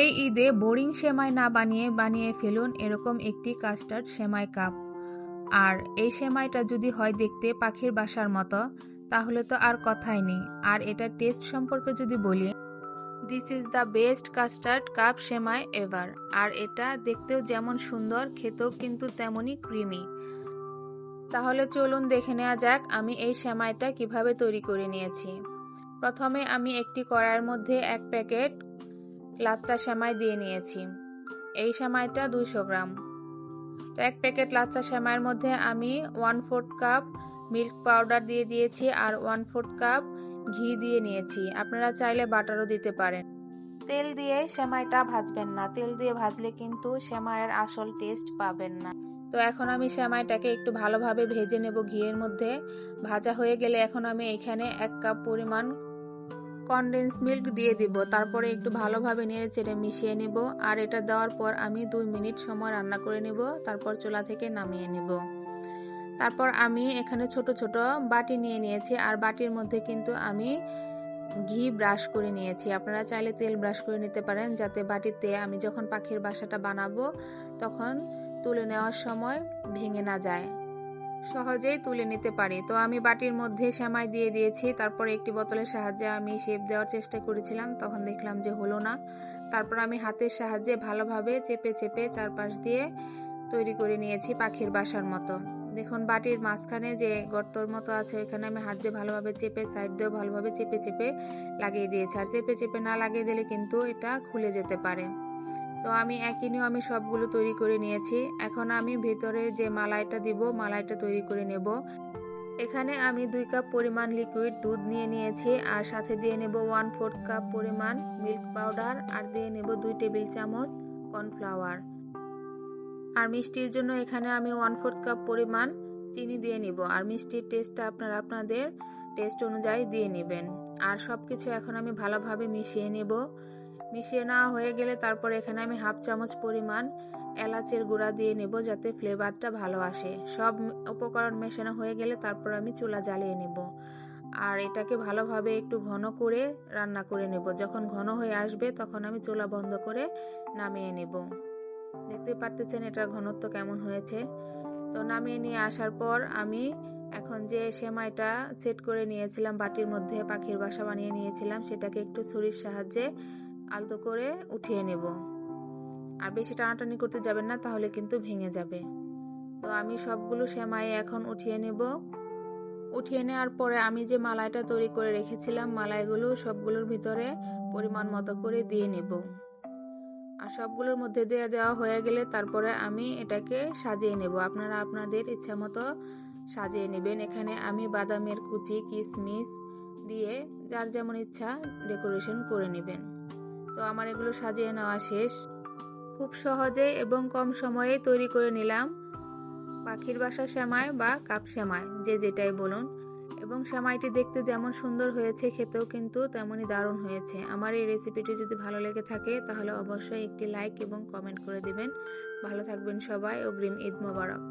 এই ঈদে বোরিং সেমাই না বানিয়ে বানিয়ে ফেলুন এরকম একটি কাস্টার্ড সেমাই কাপ। আর এই সেমাইটা যদি হয় দেখতে পাখির বাসার মতো, তাহলে তো আর কথাই নেই। আর এটার টেস্ট সম্পর্কে যদি বলি this is the best custard cup semai ever আর এটা দেখতেও যেমন সুন্দর, খেতেও কিন্তু তেমনই ক্রিমি তাহলে চলুন দেখে নেওয়া যাক আমি এই সেমাইটা কীভাবে তৈরি করে নিয়েছি। প্রথমে আমি একটি কড়াইয়ের মধ্যে এক প্যাকেট লাচ্চা সেমাই দিয়ে নিয়েছি। এই সেমাইটা দুইশো গ্রাম। তো এক প্যাকেট লাচ্চা সেমাইয়ের মধ্যে আমি one fourth cup milk powder দিয়ে দিয়েছি আর ওয়ান ফোর্থ কাপ ঘি দিয়ে নিয়েছি। আপনারা চাইলে বাটারও দিতে পারেন। তেল দিয়ে সেমাইটা ভাজবেন না। তেল দিয়ে ভাজলে কিন্তু সেমাইয়ের আসল টেস্ট পাবেন না। তো এখন আমি সেমাইটাকে একটু ভালোভাবে ভেজে নেব ঘিয়ের মধ্যে। ভাজা হয়ে গেলে এখন আমি এখানে এক কাপ পরিমাণ কনডেন্স মিল্ক দিয়ে দিব। তারপরে একটু ভালোভাবে নেড়ে চেড়ে মিশিয়ে নেব। আর এটা দেওয়ার পর আমি দুই মিনিট সময় রান্না করে নেব। তারপর চুলা থেকে নামিয়ে নেব। তারপর আমি এখানে ছোট ছোট বাটি নিয়ে নিয়েছি। আর বাটির মধ্যে কিন্তু আমি ঘি ব্রাশ করে নিয়েছি। আপনারা চাইলে তেল ব্রাশ করে নিতে পারেন, যাতে বাটিতে আমি যখন পাখির বাসাটা বানাবো, তখন তুলে নেওয়ার সময় ভেঙে না যায়। সহজেই তুলে নিতে পারি। তো আমি বাটির মধ্যে সেমাই দিয়ে দিয়েছি। তারপর একটি বোতলের সাহায্যে আমি শেপ দেওয়ার চেষ্টা করেছিলাম। তখন দেখলাম যে হলো না। তারপর আমি হাতের সাহায্যে ভালোভাবে চেপে চেপে চারপাশ দিয়ে তৈরি করে নিয়েছি পাখির বাসার মতো। দেখুন, বাটির মাঝখানে যে গর্তর মতো আছে, ওইখানে আমি হাত দিয়ে ভালোভাবে চেপে, সাইড দিয়েও ভালোভাবে চেপে চেপে লাগিয়ে দিয়েছি। আর চেপে চেপে না লাগিয়ে দিলে কিন্তু এটা খুলে যেতে পারে। তো আমি একই নিয়ে আমি সবগুলো তৈরি করে নিয়েছি। এখন আমি ভেতরে যে মালাইটা দিব, মালাইটা তৈরি করে নেব। এখানে আমি দুই কাপ পরিমাণ লিকুইড দুধ নিয়ে নিয়েছি আর সাথে দিয়ে নেব ওয়ান ফোর্থ কাপ পরিমাণ মিল্ক পাউডার আর দিয়ে নেব দুই টেবিল চামচ কর্নফ্লাওয়ার আর মিষ্টির জন্য এখানে আমি ওয়ান ফোর্থ কাপ পরিমাণ চিনি দিয়ে নিব। আর মিষ্টির টেস্টটা আপনারা আপনাদের টেস্ট অনুযায়ী দিয়ে নেবেন। আর সব কিছু এখন আমি ভালোভাবে মিশিয়ে নেব। মিশিয়ে নেওয়া হয়ে গেলে তারপর এখানে আমি হাফ চামচ পরিমাণ এলাচের গুঁড়া দিয়ে নেব যাতে ফ্লেভারটা ভালো আসে। সব উপকরণ মেশানো হয়ে গেলে তারপর আমি চুলা জ্বালিয়ে নেব। আর এটাকে ভালোভাবে একটু ঘন করে রান্না করে নেব। যখন ঘন হয়ে আসবে তখন আমি চুলা বন্ধ করে নামিয়ে নেব। দেখতে পারতেছেন এটার ঘনত্ব কেমন হয়েছে? তো নামিয়ে নিয়ে আসার পর আমি এখন যে সেমাইটা সেট করে নিয়েছিলাম, বাটির মধ্যে পাখির বাসা বানিয়ে নিয়েছিলাম, সেটাকে একটু ছুরির সাহায্যে আলতো করে উঠিয়ে নেব। আর বেশি টানাটানি করতে যাবেন না, তাহলে কিন্তু ভেঙে যাবে। তো আমি সবগুলো সেমাই এখন উঠিয়ে নেব। উঠিয়ে নেওয়ার পরে আমি যে মালাইটা তৈরি করে রেখেছিলাম, মালাইগুলো সবগুলোর ভিতরে পরিমাণ মতো করে দিয়ে নেব। আর সবগুলোর মধ্যে দিয়ে দেওয়া হয়ে গেলে তারপরে আমি এটাকে সাজিয়ে নেব। আপনারা আপনাদের ইচ্ছা মতো সাজিয়ে নেবেন। এখানে আমি বাদামের কুচি কিশমিশ দিয়ে যার যেমন ইচ্ছা ডেকোরেশন করে নেবেন। তো আমার এগুলো সাজিয়ে নেওয়া শেষ। খুব সহজে এবং কম সময়ে তৈরি করে নিলাম। পাখির বাসা সেমাই বা কাপ সেমাই, যে যেটাই বলুন। এবং সেমাইটি দেখতে যেমন সুন্দর হয়েছে, খেতেও কিন্তু তেমনই দারুণ হয়েছে। আমার এই রেসিপিটি যদি ভালো লেগে থাকে, তাহলে অবশ্যই একটি লাইক এবং কমেন্ট করে দিবেন। ভালো থাকবেন সবাই। অগ্রিম ঈদ মোবারক।